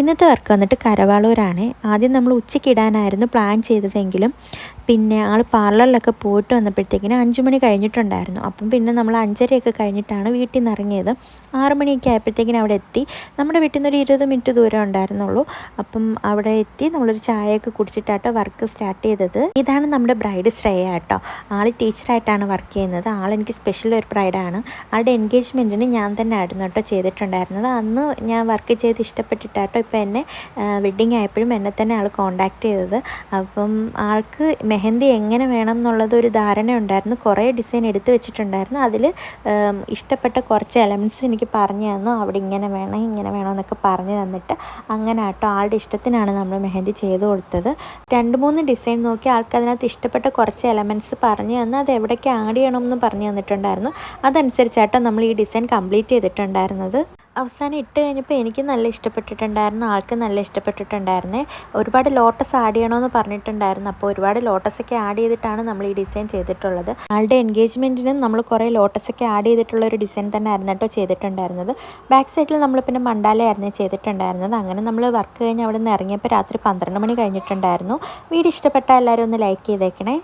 ഇന്നത്തെ വർക്ക് വന്നിട്ട് കരവാളൂരാണ്. ആദ്യം നമ്മൾ ഉച്ചയ്ക്ക് ഇടാനായിരുന്നു പ്ലാൻ ചെയ്തതെങ്കിലും പിന്നെ ആൾ പാർലറിലൊക്കെ പോയിട്ട് വന്നപ്പോഴത്തേക്കിന് അഞ്ച് മണി കഴിഞ്ഞിട്ടുണ്ടായിരുന്നു. അപ്പം പിന്നെ നമ്മൾ അഞ്ചരയൊക്കെ കഴിഞ്ഞിട്ടാണ് വീട്ടിൽ നിന്ന് ഇറങ്ങിയത്. ആറ് മണിയൊക്കെ ആയപ്പോഴത്തേക്കിന് അവിടെ എത്തി. നമ്മുടെ വീട്ടിൽ നിന്ന് ഒരു ഇരുപത് മിനിറ്റ് ദൂരം ഉണ്ടായിരുന്നുള്ളൂ. അപ്പം അവിടെ എത്തി നമ്മളൊരു ചായയൊക്കെ കുടിച്ചിട്ടാട്ടോ വർക്ക് സ്റ്റാർട്ട് ചെയ്തത്. ഇതാണ് നമ്മുടെ ബ്രൈഡ് ശ്രേയ കേട്ടോ ആൾ ടീച്ചറായിട്ടാണ് വർക്ക് ചെയ്യുന്നത്. ആൾ എനിക്ക് സ്പെഷ്യൽ ഒരു ബ്രൈഡാണ് ആളുടെ എൻഗേജ്മെന്റിന് ഞാൻ തന്നെ ആയിരുന്നു കേട്ടോ ചെയ്തിട്ടുണ്ടായിരുന്നത്. അന്ന് ഞാൻ വർക്ക് ചെയ്ത് ഇഷ്ടപ്പെട്ടിട്ടാട്ടോ ഇപ്പോൾ എന്നെ വെഡ്ഡിങ് ആയപ്പോഴും എന്നെ തന്നെ ആൾ കോണ്ടാക്ട് ചെയ്തത്. അപ്പം ആൾക്ക് മെഹന്തി എങ്ങനെ വേണം എന്നുള്ളത് ഒരു ധാരണ ഉണ്ടായിരുന്നു. കുറേ ഡിസൈൻ എടുത്തു വെച്ചിട്ടുണ്ടായിരുന്നു. അതിൽ ഇഷ്ടപ്പെട്ട കുറച്ച് എലമെന്റ്സ് എനിക്ക് പറഞ്ഞു തന്നു. അവിടെ ഇങ്ങനെ വേണം ഇങ്ങനെ വേണം എന്നൊക്കെ പറഞ്ഞു തന്നിട്ട് അങ്ങനെ ആട്ടോ. ആളുടെ ഇഷ്ടത്തിനാണ് നമ്മൾ മെഹന്തി ചെയ്ത് കൊടുത്തത്. രണ്ട് മൂന്ന് ഡിസൈൻ നോക്കി ആൾക്ക് അതിനകത്ത് ഇഷ്ടപ്പെട്ട കുറച്ച് എലമെന്റ്സ് പറഞ്ഞു തന്നു. അത് എവിടേക്ക് ആഡ് ചെയ്യണം എന്ന് പറഞ്ഞു തന്നിട്ടുണ്ടായിരുന്നു. അതനുസരിച്ചാട്ടോ നമ്മൾ ഈ ഡിസൈൻ കംപ്ലീറ്റ് ചെയ്തിട്ടുണ്ടായിരുന്നത്. അവസാനം ഇട്ട് കഴിഞ്ഞപ്പോൾ എനിക്ക് നല്ല ഇഷ്ടപ്പെട്ടിട്ടുണ്ടായിരുന്നു ആൾക്ക് നല്ല ഇഷ്ടപ്പെട്ടിട്ടുണ്ടായിരുന്നേ. ഒരുപാട് ലോട്ടസ് ആഡ് ചെയ്യണമെന്ന് പറഞ്ഞിട്ടുണ്ടായിരുന്നു. അപ്പോൾ ഒരുപാട് ലോട്ടസ് ഒക്കെ ആഡ് ചെയ്തിട്ടാണ് നമ്മൾ ഈ ഡിസൈൻ ചെയ്തിട്ടുള്ളത്. ആളുടെ എൻഗേജ്മെന്റിനും നമ്മൾ കുറേ ലോട്ടസ് ഒക്കെ ആഡ് ചെയ്തിട്ടുള്ള ഒരു ഡിസൈൻ തന്നെ ആയിരുന്നു കേട്ടോ ചെയ്തിട്ടുണ്ടായിരുന്നത്. ബാക്ക് സൈഡിൽ നമ്മൾ പിന്നെ മണ്ടാലയായിരുന്നു ചെയ്തിട്ടുണ്ടായിരുന്നത്. അങ്ങനെ നമ്മൾ വർക്ക് കഴിഞ്ഞ് അവിടെ നിന്ന് ഇറങ്ങിയപ്പോൾ രാത്രി പന്ത്രണ്ട് മണി കഴിഞ്ഞിട്ടുണ്ടായിരുന്നു. വീഡിയോ ഇഷ്ടപ്പെട്ട എല്ലാവരും ഒന്ന് ലൈക്ക് ചെയ്തേക്കണേ.